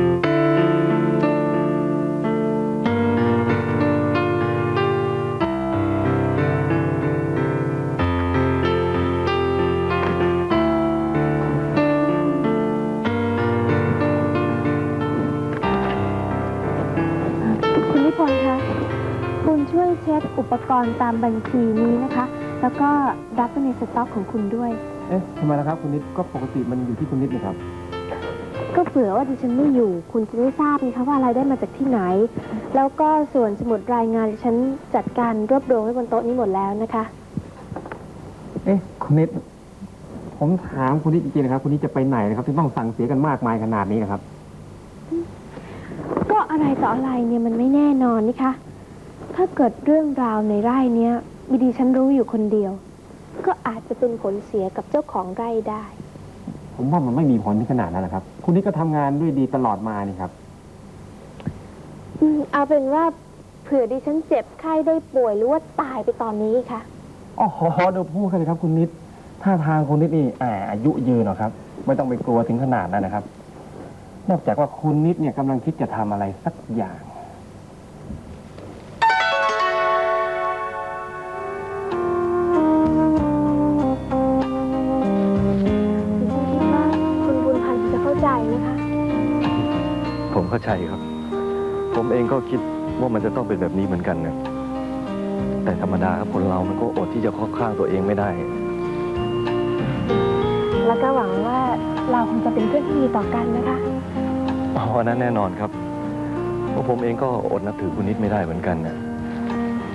คุณนิพนธ์คะ คุณช่วยเช็คอุปกรณ์ตามบัญชีนี้นะคะ แล้วก็รับไปในสต็อกของคุณด้วย เอ๊ะทำไมล่ะครับ คุณนิดก็ปกติมันอยู่ที่คุณนิดนี่ครับ ก็เผื่อว่าดิฉันไม่อยู่ คุณจะได้ทราบนะคะว่าอะไรายได้มาจากที่ไหน แล้วก็ส่วนสมุดรายงานดิฉันจัดการรวบรวมไว้บนโต๊ะนี้หมดแล้วนะคะ เอ๊ะคุณนิด ผมถามคุณนิดจริงๆนะครับ คุณนิดจะไปไหนนะครับที่ต้องสั่งเสียกันมากมายขนาดนี้นะครับ ก็อะไรต่ออะไรเนี่ยมันไม่แน่นอนนี่คะถ้าเกิดเรื่องราวในไร่เนี้ยมีดิฉันรู้อยู่คนเดียว ก็อาจจะเป็นผลเสียกับเจ้าของไร่ได้ ผมว่ามันไม่มีผลที่ขนาดนั้นนะครับ คุณนิดก็ทำงานด้วยดีตลอดมานี่ครับ อืมเอาเป็นว่าเผื่อดิฉันเจ็บไข้ได้ป่วยหรือว่าตายไปตอนนี้ค่ะอ๋อเดี๋ยวพูดกันเลยครับ คุณนิดท่าทางคุณนิดนี่แหมอายุยืนหรอกครับ ไม่ต้องไปกลัวถึงขนาดนั้นนะครับ นอกจากว่าคุณนิดเนี่ยกำลังคิดจะทำอะไรสักอย่าง ผมเองก็คิดว่ามันจะต้องเป็นแบบนี้เหมือนกันนะแต่ธรรมดาครับคนเรามันก็อดที่จะเข้อข้างตัวเองไม่ได้ แล้วก็หวังว่าเราคงจะเป็นเพื่อนที่ดีต่อกันนะคะ อ๋อนั้นแน่นอนครับเพราะผมเองก็อดนับถือคุณนิดไม่ได้เหมือนกันนะ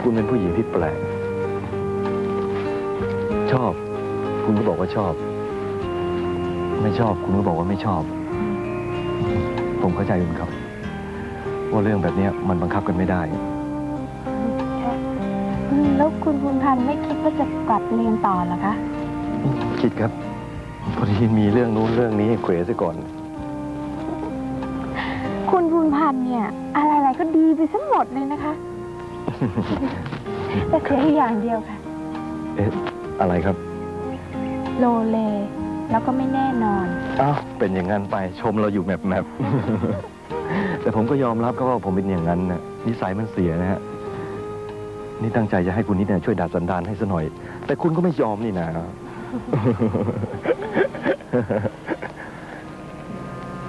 คุณเป็นผู้หญิงที่แปลก ชอบ คุณก็บอกว่าชอบ ไม่ชอบคุณก็บอกว่าไม่ชอบ ผมเข้าใจคุณครับ ว่าเรื่องแบบเนี้ยมันบังคับกันไม่ได้อืมแล้วคุณบุญพันธ์ไม่คิดว่าจะกลับเรียนต่อเหรอคะ คิดครับ พอดีมีเรื่องนู้นเรื่องนี้ให้เขวซะก่อน คุณบุญพันธ์เนี่ย อะไรๆก็ดีไปซะหมดเลยนะคะ แต่เสียอยู่อย่างเดียวค่ะ เอ๊ะ อะไรครับ โลเล แล้วก็ไม่แน่นอน อ้าว เป็นอย่างนั้นไปชมเราอยู่แมปแมป แต่ผมก็ยอมรับก็ว่าผมเป็นอย่างนั้นนะนิสัยมันเสียนะฮะ นี่ตั้งใจจะให้คุณนิดเนี่ยช่วยดัดสันดานให้ซะหน่อย แต่คุณก็ไม่ยอมนี่นะ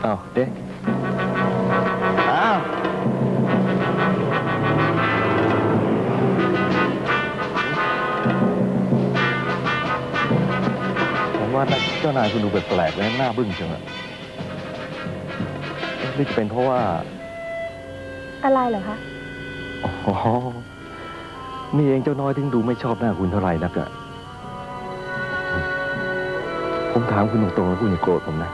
อ้าวเด็กอ้าวผมว่าเจ้านายคุณดูแปลกๆและหน้าบึ้งจังอะเอ๊ะ นี่จะเป็นเพราะว่า อะไรเหรอคะ อ๋อ นี่เองเจ้าน้อยถึงดูไม่ชอบหน้าคุณเท่าไหร่นักอะผมถามคุณตรงๆแล้วคุณอย่าโกรธผมนะ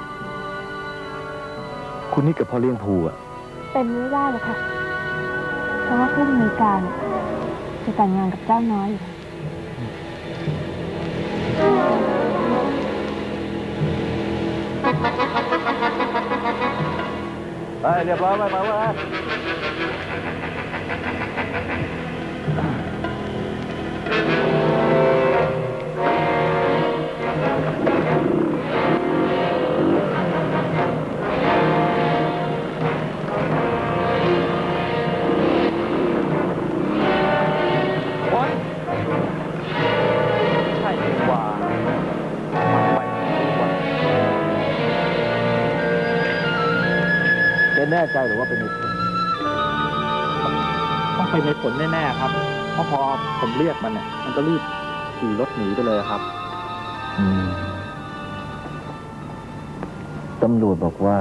คุณนี่กับพ่อเลี้ยงภูอะเป็นไม่ได้หรอกค่ะ เพราะว่าผู้มีการจะแต่งงานกับเจ้าน้อยอยู่ ไปเรียบ แกแน่ใจหรือว่าเป็นเหตุผลต้องเป็นในผลแน่ๆครับเพราะพอผมเรียกมันเนี่ยมันก็รีบขี่รถหนีไปเลยครับตำรวจบอกว่า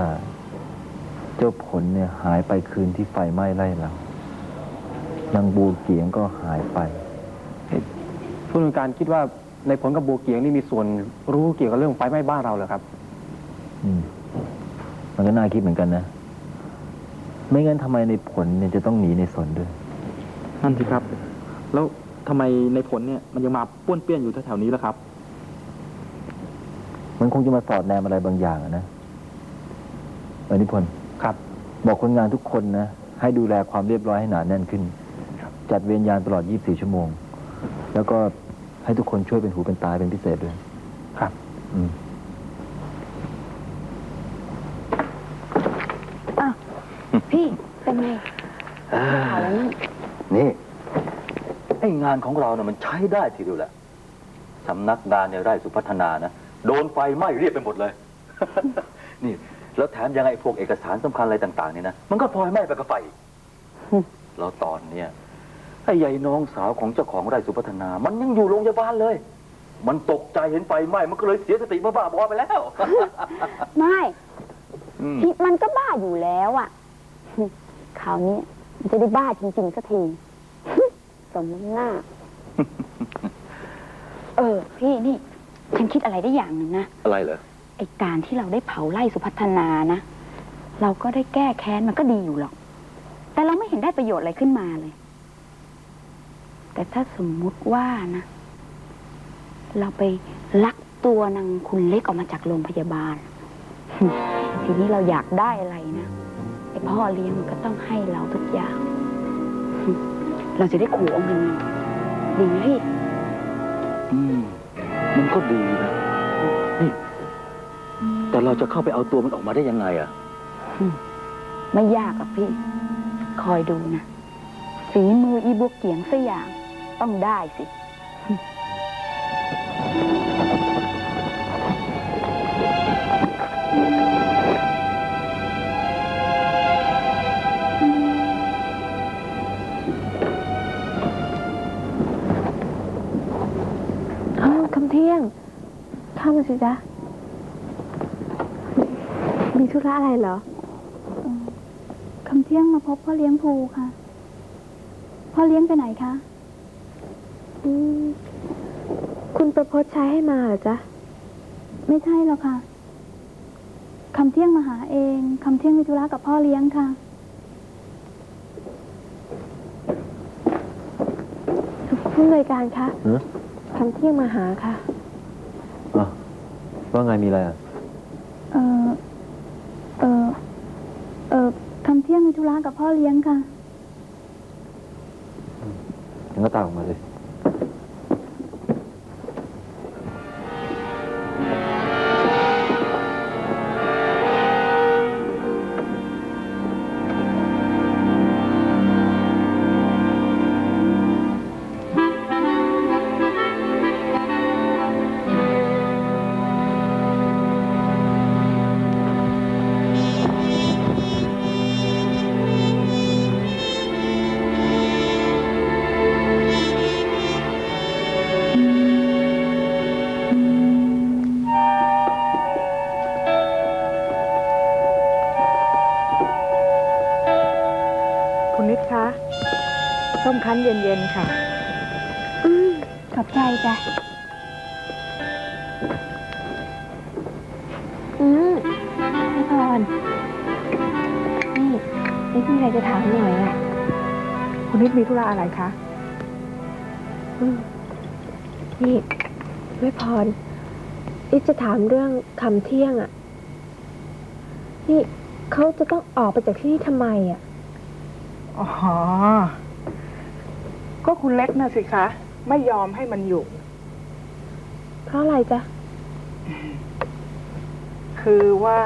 เจ้าผลเนี่ยหายไปคืนที่ไฟไหม้ไร่เรานางบูเกียงก็หายไปผู้ในวยการคิดว่าในผลกับบัวเกียงนี่มีส่วนรู้เกี่ยวกับเรื่องไฟไหม้บ้านเราเหรอครับ อืม มันก็น่าคิดเหมือนกันนะ ไม่งั้นทำไมในผลเนี่ยจะต้องหนีในสนด้วย นั่นสิครับ แล้วทำไมในผลเนี่ยมันยังมาป้วนเปี้ยนอยู่แถวๆนี้ล่ะครับ มันคงจะมาสอดแนมอะไรบางอย่างอะนะเออนิพนธ์ครับ บอกคนงานทุกคนนะ ให้ดูแลความเรียบร้อยให้หนาแน่นขึ้น จัดเวรยามตลอด 24 ชั่วโมง แล้วก็ให้ทุกคนช่วยเป็นหูเป็นตาเป็นพิเศษด้วย ครับ อืม อ้าว พี่ เป็นไงข่าวแล้วนั่นนี่ไอ้งานของเราเนี่ยมันใช้ได้ทีเดียวแหละสำนักงานในไร่สุพัฒนานะ โดนไฟไหม้เรียบไปหมดเลย นี่ แล้วแถมยังไงพวกเอกสารสำคัญอะไรต่างๆนี่นะ มันก็พลอยไหม้ไปกับไฟอีกแล้วตอนเนี้ยไอ้ใหญ่น้องสาวของเจ้าของไร่สุพัฒนา มันยังอยู่โรงพยาบาลเลย มันตกใจเห็นไฟไหม้มันก็เลยเสียสติบ้าๆบอๆไปแล้วไม่อืม พี่มันก็บ้าอยู่แล้วอะ คราวนี้ มันจะได้บ้าจริงๆสักที สมน้ำหน้า เออ พี่นี่ ฉันคิดอะไรได้อย่างหนึ่งนะ อะไรเหรอ ไอการที่เราได้เผาไล่สุพัฒนานะ เราก็ได้แก้แค้นมันก็ดีอยู่หรอก แต่เราไม่เห็นได้ประโยชน์อะไรขึ้นมาเลย แต่ถ้าสมมุติว่านะ เราไปลักตัวนางคุณเล็กออกมาจากโรงพยาบาล ทีนี้เราอยากได้อะไรนะ ไอพ่อเลี้ยงมันก็ต้องให้เราทุกอย่าง เราจะได้ขู่เอาเงินดีไหมพี่อืม มันก็ดีนะนี่แต่เราจะเข้าไปเอาตัวมันออกมาได้ยังไงอะไม่ยากหรอกพี่ คอยดูนะฝีมืออีบวกเกียงสักอย่าง ต้องได้สิ ที่ยง เข้ามาสิจ๊ะ มีธุระอะไรเหรอ คำเที่ยงมาพบพ่อเลี้ยงภูค่ะ พ่อเลี้ยงไปไหนคะอืมคุณประพจน์ใช้ให้มาเหรอจ๊ะ ไม่ใช่หรอกค่ะ คำเที่ยงมาหาเอง คำเที่ยงมีธุระกับพ่อเลี้ยงค่ะ ผู้อำนวยการคะฮะคำเที่ยงมาหาค่ะอะ ว่าไงมีอะไรอะ เออเออเออคำเที่ยงมีธุระกับพ่อเลี้ยงค่ะงั้นก็ตามออกมาสิคุณ ย็นๆค่ะ อืมขอบใจจ้ะ อืมพี่พรนี่นี่มีอะไรจะถามหน่อยอะคุณนิดมีธุระอะไรคะ อืมนี่แม่พรอีจะถามเรื่องคำเที่ยงอะนี่เขาจะต้องออกไปจากที่นี่ทำไมอะอ๋อ ก็คุณเล็กน่ะสิคะ ไม่ยอมให้มันอยู่ เพราะอะไรจ๊ะ คือว่า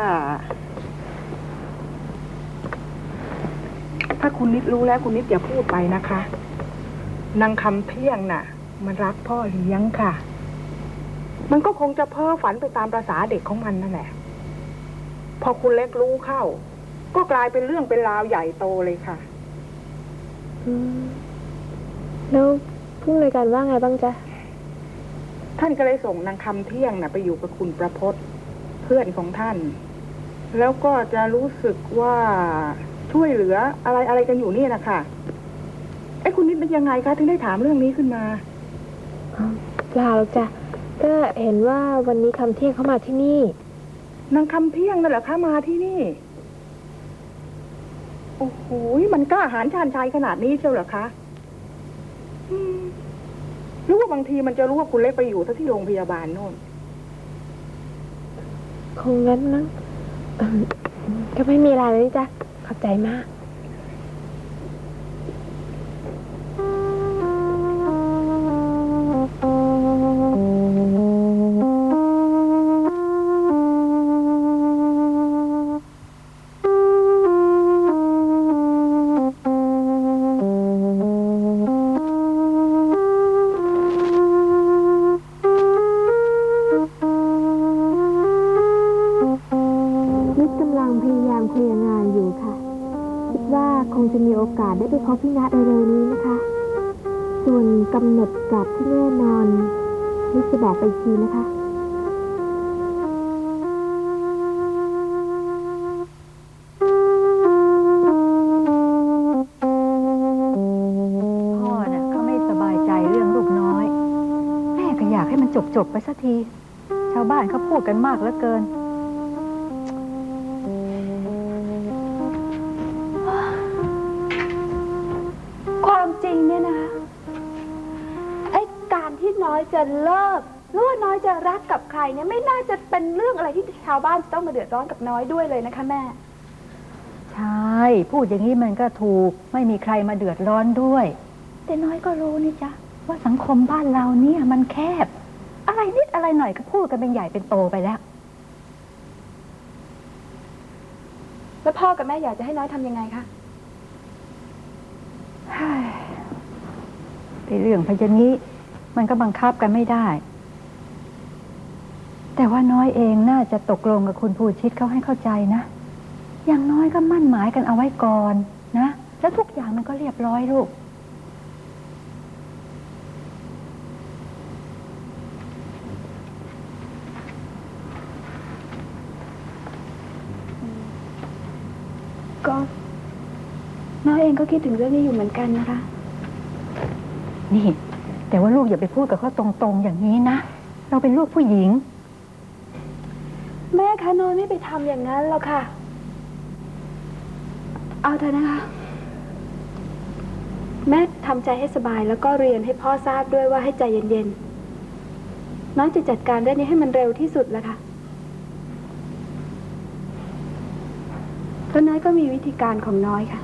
ถ้าคุณนิดรู้แล้วคุณนิดอย่าพูดไปนะคะนางคำเที่ยงน่ะ มันรักพ่อเลี้ยงค่ะ มันก็คงจะเพ้อฝันไปตามประษาเด็กของมันนั่นแหละ พอคุณเล็กรู้เข้า ก็กลายเป็นเรื่องเป็นราวใหญ่โตเลยค่ะ อืม แล้วผู้อำนวยการว่าไงบ้างจ๊ะ ท่านก็เลยส่งนางคำเที่ยงน่ะ ไปอยู่กับคุณประพศเพื่อนของท่าน แล้วก็จะรู้สึกว่าช่วยเหลืออะไรอะไรกันอยู่เนี่ยนะคะไอ้คุณนิดเป็นยังไงคะถึงได้ถามเรื่องนี้ขึ้นมาเปล่าหรอกจ้ะก็เห็นว่าวันนี้คำเที่ยงเขามาที่นี่นางคำเที่ยงนั่นแหละคะมาที่นี่ โอ้โหมันกล้าหาญชาญชัยขนาดนี้เชียวเหรอคะอืม หรือว่าบางทีมันจะรู้ว่าคุณเล็กไปอยู่ที่โรงพยาบาลโน่น คงงั้นมั้งก็ไม่มีอะไรเลยจ้ะขอบใจมาก กำหนดกลับที่แน่นอนนิดจะบอกไปอีกทีนะคะ พ่อน่ะก็ไม่สบายใจเรื่องลูกน้อย แม่ก็อยากให้มันจบจบๆไปสักที ชาวบ้านเขาพูดกันมากเหลือเกิน น้อยจะเลิกหรือว่าน้อยจะรักกับใครเนี่ยไม่น่าจะเป็นเรื่องอะไรที่ชาวบ้านจะต้องมาเดือดร้อนกับน้อยด้วยเลยนะคะแม่ ใช่ พูดอย่างนี้มันก็ถูกไม่มีใครมาเดือดร้อนด้วย แต่น้อยก็รู้นี่จ๊ะว่าสังคมบ้านเราเนี่ยมันแคบ อะไรนิดอะไรหน่อยก็พูดกันเป็นใหญ่เป็นโตไปแล้ว แล้วพ่อกับแม่อยากจะให้น้อยทำยังไงคะเฮ้ยไอ้เรื่องพยานี้ มันก็บังคับกันไม่ได้ แต่ว่าน้อยเองน่าจะตกลงกับคุณผู้ชิดเขาให้เข้าใจนะ อย่างน้อยก็มั่นหมายกันเอาไว้ก่อนนะ แล้วทุกอย่างมันก็เรียบร้อยลูก ก็น้อยเองก็คิดถึงเรื่องนี้อยู่เหมือนกันนะคะ นี่ แต่ว่าลูกอย่าไปพูดกับเขาตรงๆ อย่างนี้นะ เราเป็นลูกผู้หญิง แม่คะน้อยไม่ไปทำอย่างนั้นหรอกค่ะ เอาเถอะนะคะ แม่ทำใจให้สบายแล้วก็เรียนให้พ่อทราบด้วยว่าให้ใจเย็นๆ น้องจะจัดการเรื่องนี้ให้มันเร็วที่สุดแล้วค่ะแล้วน้อยก็มีวิธีการของน้อยค่ะ